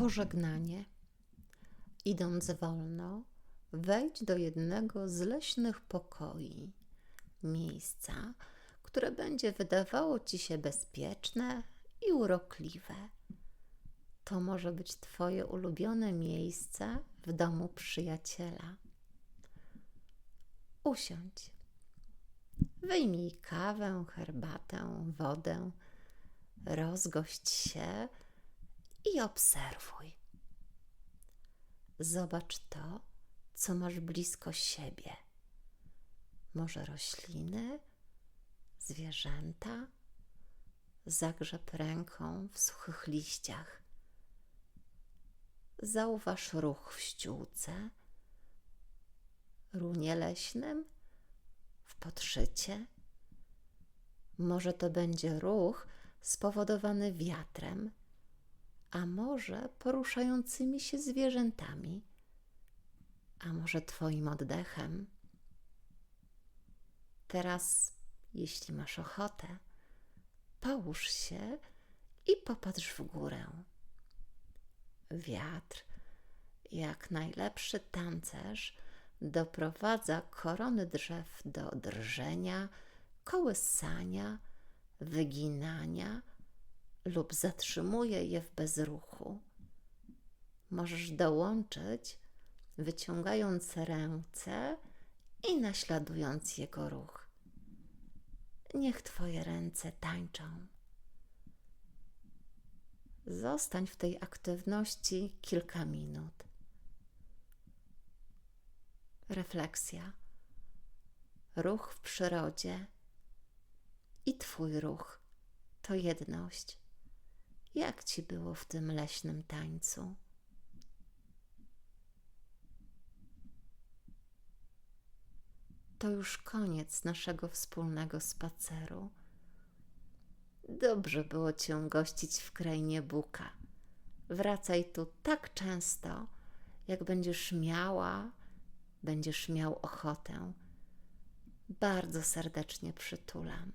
Pożegnanie. Idąc wolno, wejdź do jednego z leśnych pokoi, miejsca, które będzie wydawało ci się bezpieczne i urokliwe. To może być Twoje ulubione miejsce w domu przyjaciela. Usiądź. Wyjmij kawę, herbatę, wodę, rozgość się i obserwuj. Zobacz to, co masz blisko siebie. Może rośliny, zwierzęta, zagrzeb ręką w suchych liściach. Zauważ ruch w ściółce, runie leśnym, w podszycie. Może to będzie ruch spowodowany wiatrem, a może poruszającymi się zwierzętami, a może Twoim oddechem. Teraz, jeśli masz ochotę, połóż się i popatrz w górę. Wiatr, jak najlepszy tancerz, doprowadza korony drzew do drżenia, kołysania, wyginania lub zatrzymuje je w bezruchu. Możesz dołączyć, wyciągając ręce i naśladując jego ruch. Niech Twoje ręce tańczą. Zostań w tej aktywności kilka minut. Refleksja. Ruch w przyrodzie i Twój ruch to jedność. Jak Ci było w tym leśnym tańcu? To już koniec naszego wspólnego spaceru. Dobrze było Cię gościć w krainie Buka. Wracaj tu tak często, jak będziesz miała, będziesz miał ochotę. Bardzo serdecznie przytulam.